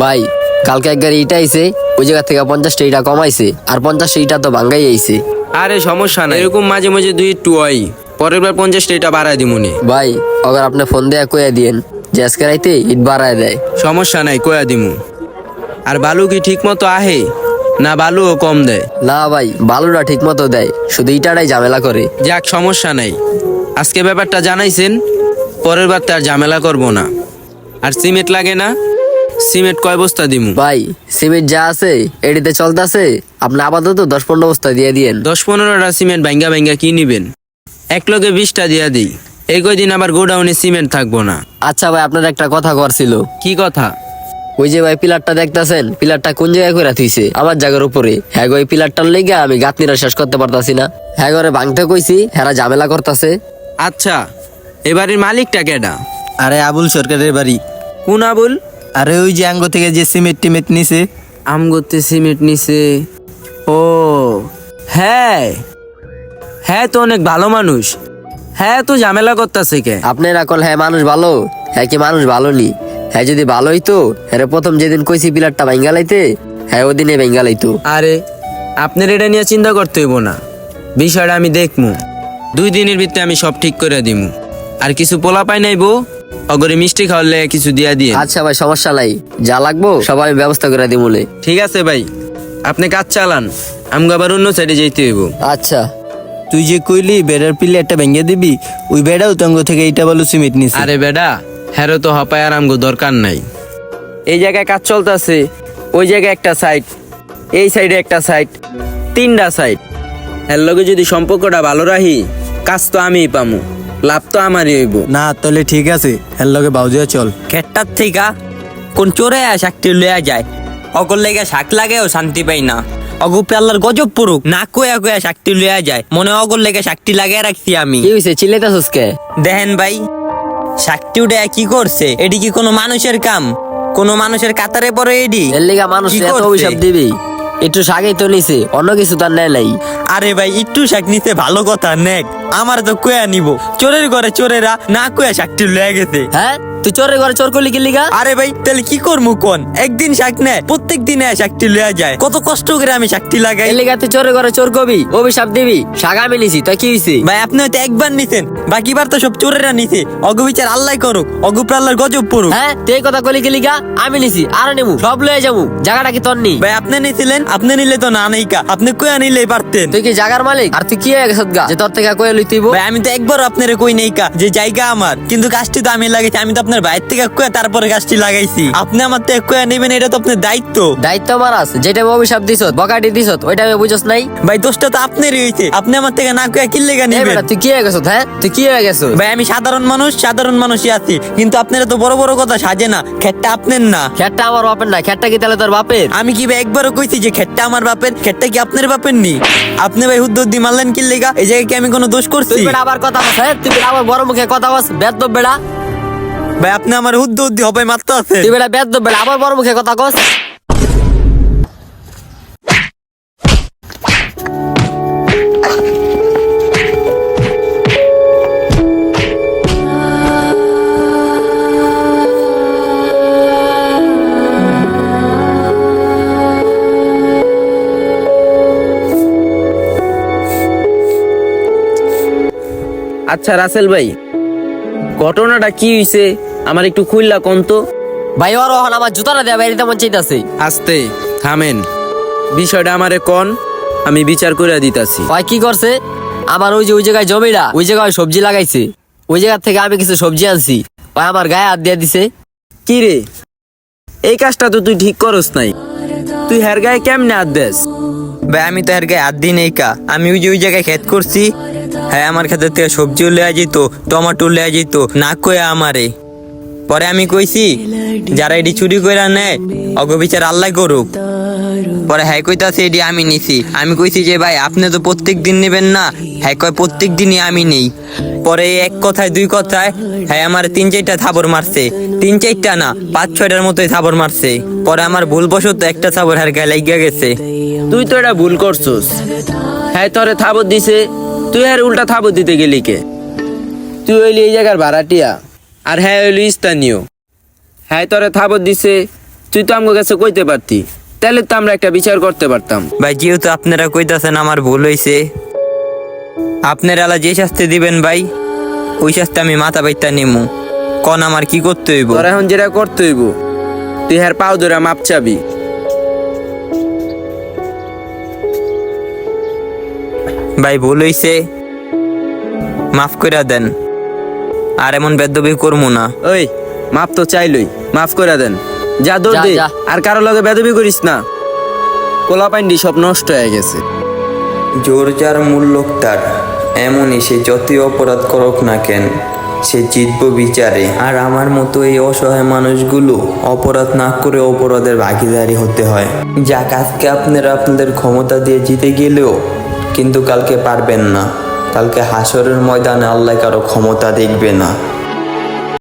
ভাই কালকে এক গাড়ি ইটা আইছে ওই জায়গা থেকে পঞ্চাশটা ইটা কমাইছে আর পঞ্চাশটা ইটা তো ভাঙ্গাই আইছে। আরে সমস্যা নাই। এরকম মাঝে মাঝে দুই একটু হয়। পরের বার পঞ্চাশটা এটা বাড়ায় দিমুনি ভাই অগর আপনি ফোন দেয়া কইয়া দিয়েন যে আজকে রাইতে ইট বাড়ায় দেয়। সমস্যা নাই কয়া দিমু। আর বালু কি ঠিক মতো আহে? না বালুও কম দেয়? না ভাই বালুটা ঠিক মতো দেয় শুধু ইটাটাই ঝামেলা করে। যাক সমস্যা নাই। আজকে ব্যাপারটা জানাইছেন পরের বার তার ঝামেলা করব না। আর সিমেন্ট লাগে না? সিমেন্ট কয় বস্তা দিমু? ভাই সিমেন্ট যা আছে এটিতে চলতেছে। আপনি আপাতত দশ পনেরো বস্তা দিয়ে দিয়েন। দশ পনেরোটা সিমেন্ট ভাঙ্গা ভাঙ্গা কি নিবেন? এক লোকে বিশটা দিয়া দিই। এই কয়দিন আবার গোডাউনে সিমেন্ট থাকব না। আচ্ছা ভাই আপনার একটা কথা করছিল কি কথা? ওই যে ভাই পিলারটা দেখতাছেন পিলারটা কোন জায়গায় করে থুইছে? আমার জায়গার উপরে। হ্যাঁ গো, ওই পিলারটার লেগে আমি গাঁথনিটা শেষ করতে পারতাছি না। হ্যাঁ ঘরে ভাঙতে কইছি হেরা ঝামেলা করতেছে। আচ্ছা এবারের মালিকটা কেডা? আরে আবুল সরকারের বাড়ি। কোন আবুল? আরে ওই যে আঙ্গ থেকে যে সিমেন্ট টিমেট নিছে। আমগোতে সিমেন্ট নিছে। ও হ্যাঁ। হ্যাঁ তো অনেক ভালো মানুষ। হ্যাঁ তো ঝামেলা করতেছে কে। আপনার আকল হ্যাঁ মানুষ ভালো হ্যাঁ কি মানুষ ভালো নি হ্যাঁ যদি ভালোই তো হ্যাঁ প্রথম যেদিন কইছি পিলারটা ভাঙ্গালাইতে হ্যাঁ ওদিনে ভাঙ্গালাইতো আরে আপনার এটা নিয়ে চিন্তা করতে হইব না। বিষয়টা আমি দেখমু। দুই দিনের ভিতরে আমি সব ঠিক করে দিমু। আর কিছু পোলা পাই নাইবো অগরে মিষ্টি খাওয়ালে কিছু দিয়া দিয়ে আচ্ছা ভাই সমস্যা নাই। যা লাগবো সবাই আমি ব্যবস্থা করে দিমুলে ঠিক আছে ভাই। আপনি কাজ চালান আমগো আবার অন্য সাইডে যেতে হইব। আচ্ছা। তুই যে কইলি বেড়ার একটা ভেঙে দিবি ওই বেড়াও তো আঙ্গ থেকে এইটা বলো সিমেন্ট নিছে। আরে বেডা হ্যারো তো হপায় আর আমগো দরকার নাই। এই জায়গায় কাজ চলতেছে ওই জায়গায় একটা সাইড এই সাইডে একটা সাইড তিনটা সাইড এর লগে যদি সম্পর্কটা ভালো রাখি কাজ তো আমিই পামু। লাভ তো আমারই হইব। না তাহলে ঠিক আছে। এর লগে বাউজিয়া চল। খেটটার থেকে কোন চোরে শাকটি লইয়া যায়। অকল লেগে শাক লাগে ও শান্তি পাই না। অগুপে আল্লাহর গজব পড়ুক না কয়া কয়া শাকটি লইয়া যায়। মনে অগল লেগে শাকটি লাগিয়ে রাখছি আমি। কি হয়েছে চিল্লাইতাছস কে দেখেন ভাই শাকটি উঠে কি করছে? এটি কি কোনো মানুষের কাম? কোনো মানুষের কাতারে পড়ে এডি এর লিগা মানুষ এত? অভিশাপ দিবি। একটু সাগেই তো নিছে অন্য কিছু তার নেয় নাই। আরে ভাই একটু শাক নিতে ভালো কথা নেক। আমার তো কয়া নিব। চোরের ঘরে চোরেরা না কয়া শাকটি লয়ে গেছে। হ্যাঁ? তুই চোরের ঘরে চোর করলি কি লিগা? আরে ভাই তাহলে কি করব কোন? একদিন শাক নেয় প্রত্যেক দিনে শাকটি লয়া যায়। কত কষ্ট করে আমি শাকটি লাগাই। এর লিগা তুই চোরের ঘরে চোর কবি অভিশাপ দিবি সাগা আমি নিছি তুই কি হয়েছে ভাই আপনি হয়তো একবার নিছেন বাকিবার তো সব চোরেরা নিছে। অগু বিচার আল্লাহ করুক অগু আল্লাহর গজব পড়ুক। হ্যাঁ তুই এই কথা কলি কি লিগা? আমি নিছি আর নেব সব লয়ে যাব জায়গাটা কি তোর নি ভাই আপনি নিছিলেন আপনি নিলে তো না নেই কা আপনি কয়া নিলেই পারতেন। তুই কি জাগার মালিক? আর তুই কি হয়ে গেছত গা? যে তোর থেকে কয়ে লইতেইব ভাই আমি তো একবার আপনার কই নেই কা যে জায়গা আমার কিন্তু গাছটি তো আমি লাগাইছি আমি তো আপনার বাইরে থেকে কয়া তারপরে গাছটি লাগাইছি। আপনি আমার থেকে কয়া নেবেন এটা তো আপনার দায়িত্ব। দায়িত্ব মারাস যেটা অভিশাপ দিছত বকাটি দিছত ওইটা আমি বুঝছ নাই? ভাই দোষটা তো আপনারই হয়েছে আপনি আমার থেকে না কয়া কিনলে এই তুই কি হয়ে গেছত হ্যাঁ? তুই কি হয়ে গেছো? ভাই আমি সাধারণ মানুষ সাধারণ মানুষই আছি। কিন্তু আপনারা তো বড় বড় কথা সাজে না খেটটা আপনার না। খেটটা আমার বাপের না খেটটা কি তাহলে তোর বাপের? আমি কি ভাই একবারও কইছি যে খেটটা আমার বাপের খেটটা কি আপনার বাপের নি? আপনি ভাই হুদ্দ দি মারলেন কি লেগা এই জায়গায় কি আমি কোনো দোষ তুই করছি বেটা আবার কথা বস হ্যাঁ? তুই আবার বড় মুখে কথা বস বেদ বেড়া ভাই আপনি আমার হুদ্দ উদ্দি হবে মারতে আছে তুই বেটা বেদ বেড়া আবার বড় মুখে কথা কস। আচ্ছা রাসেল ভাই ঘটনাটা কি হইছে? আমার একটু খুললা কোন তো। ভাই ওর ওখানে আমার জুতাটা দেয়া বাইরে তেমন চাইতাছে। আস্তে থামেন। বিষয়টা আমারে কোন আমি বিচার করে দিতাছি। ভাই কি করছে? আমার ওই যে ওই জায়গায় জমিটা ওই জায়গায় সবজি লাগাইছে। ওই জায়গা থেকে আমি কিছু সবজি আনছি। ভাই আমার গায়ে হাত দিয়ে দিছে। কি রে? এই কাজটা তো তুই ঠিক করস নাই। তুই হের গায়ে কেমনে হাত দেস? ভাই আমি তো এর গায়ে হাত দিই নেই কা। আমি ওই যে ওই জায়গায় ক্ষেত করছি। হ্যাঁ আমার ক্ষেতের থেকে সবজিও লেয়া যেত টমাটো লেয়া যেত না কয়ে আমারে। পরে আমি কইছি, যারা এটি চুরি করে নেয় অগবিচার আল্লাহ করুক। পরে হ্যাঁ কইতাছে, এটি আমি নিছি। আমি কইছি যে, ভাই, আপনি তো প্রত্যেক দিন নেবেন না। হ্যাঁ কয়, প্রত্যেক দিনই আমি নেই। পরে এক কথায়, দুই কথায় হ্যাঁ আমার তিন চারটা থাবর মারছে। তিন চারটা না, পাঁচ ছয়টার মতোই থাবর মারছে। পরে আমার ভুলবশত একটা থাবর হার গায়ে লাগিয়া গেছে। তুই তো এটা ভুল করছস। হ্যাঁ তোরে থাবত দিছে। তুই আর উল্টা থাবত দিতে গেলি কে? তুই হইলি এই জায়গার ভাড়াটিয়া। আর হ্যাঁ হইল স্থানীয়। হ্যাঁ তোরে থাবত দিছে তুই তো আমার কাছে কইতে পারতি। তাহলে তো আমরা একটা বিচার করতে পারতাম। ভাই যেহেতু আপনারা কইতাছেন আমার ভুল হইছে আপনারা যে শাস্তি দিবেন ভাই ওই শাস্তি আমি মাথা বাইতা নিমু। কন আমার কি করতে হইব? তোর এখন যেটা করতে হইব তুই হ্যার পাও ধরে মাপ চাবি। ভাই ভুল হইছে মাফ করে দেন। আর এমন বেদবি করব না। ওই মাপ তো চাইলই। মাফ করে দেন। যা দৌড় দে যা। আর কারও লগে বেদবি করিস না। পোলা পাইন্ডি সব নষ্ট হয়ে গেছে। জোর যার মূল্য তার এমনই সে যতই অপরাধ করুক না কেন সে জিতব বিচারে। আর আমার মতো এই অসহায় মানুষগুলো অপরাধ না করে অপরাধের ভাগিদারি হতে হয়। যা কাজকে আপনারা আপনাদের ক্ষমতা দিয়ে জিতে গেলেও কিন্তু কালকে পারবেন না। কালকে হাসরের ময়দানে আল্লাহ কারও ক্ষমতা দেখবে না।